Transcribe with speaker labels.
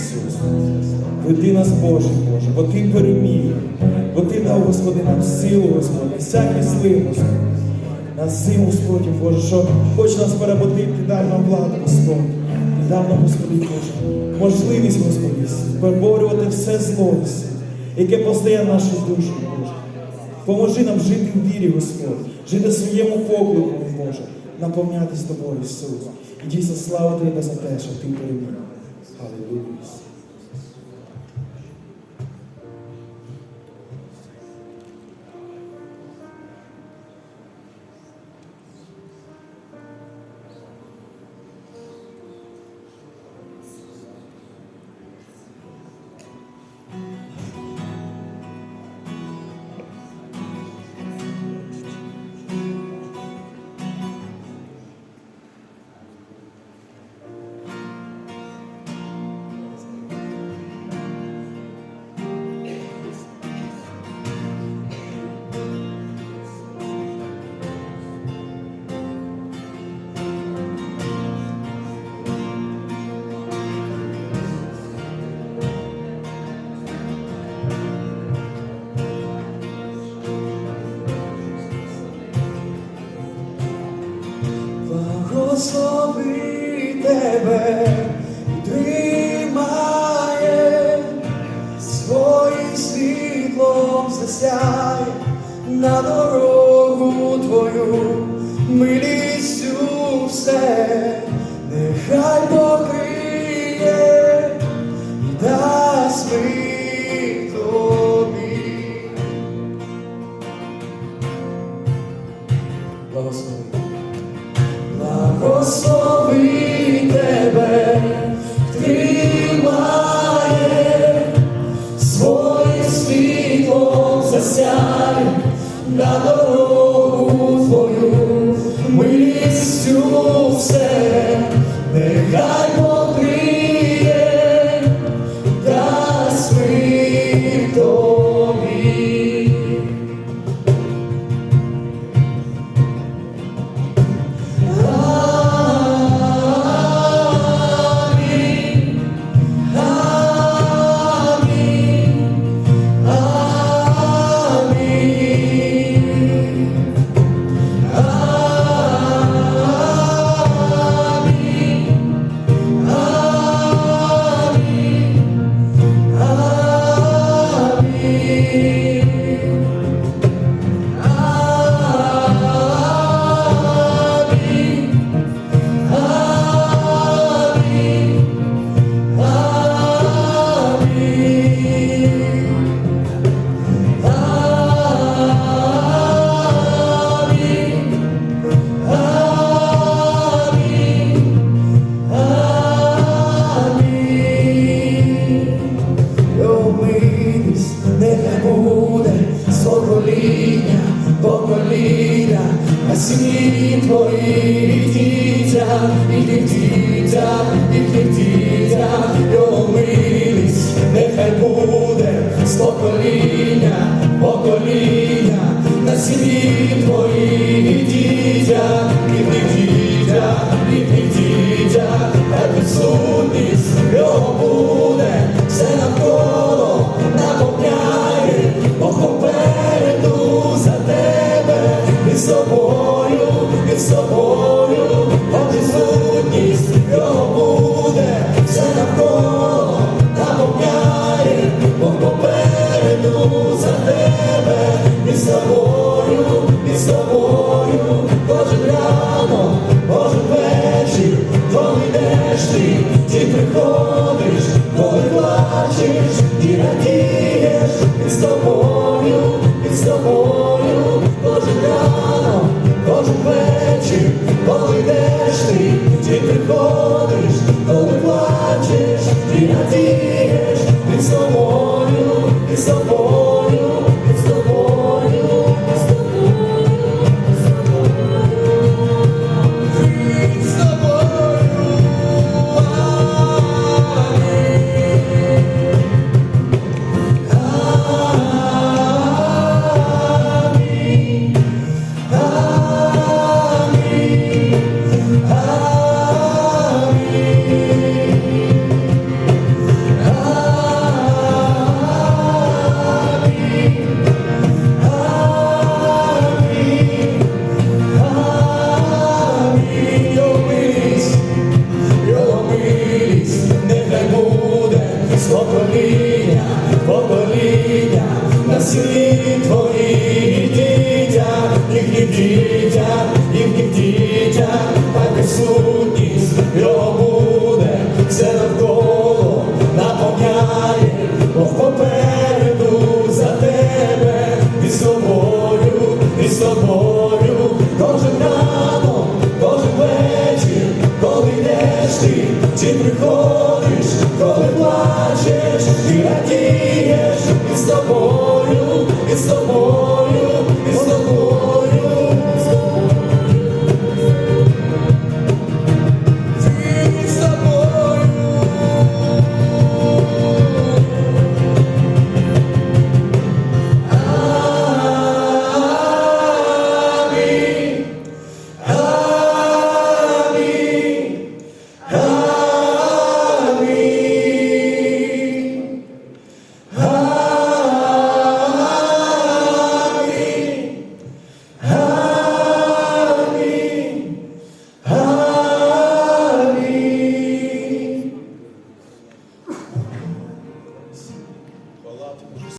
Speaker 1: Ісус. Веди нас, Боже, Боже, бо Ти переміг, бо Ти дав, Господи, нам силу, Господи, всякий злий, Господи. На силу, Господи, Боже, що хоче нас переботити, Ти дав нам владу, Господь. Ти дав нам, Господи, Боже, можливість, Господи, переборювати все зло, яке постає в нашій душі, Боже. Поможи нам жити в вірі, Господь, жити в своєму поклику, Боже, наповнятись тобою, Ісус. І дійсно слава Тебе за те, що Ти переміг. Hallelujah.
Speaker 2: Благослови тримає, своїм світлом засяє на дорогу твою, милістю все, нехай покриє і дасть ми тобі. Благослови. Благослови тебе, тримає, своїм світлом засяй на дорогу Нехай буде з покоління, на сім'ї твої дітя, і дітя, і дітя, його милість нехай буде з покоління, покоління, на сім'ї твої дітя, і дітя, і дітя, та ти твої дітя, їхні дітя, їхні дітя, так присутність його буде, все навколо наповняє, Бог попереду за тебе і з тобою, і з тобою, кожен ранок, кожен вечір, коли йдеш ти, чи приходиш, коли плачеш.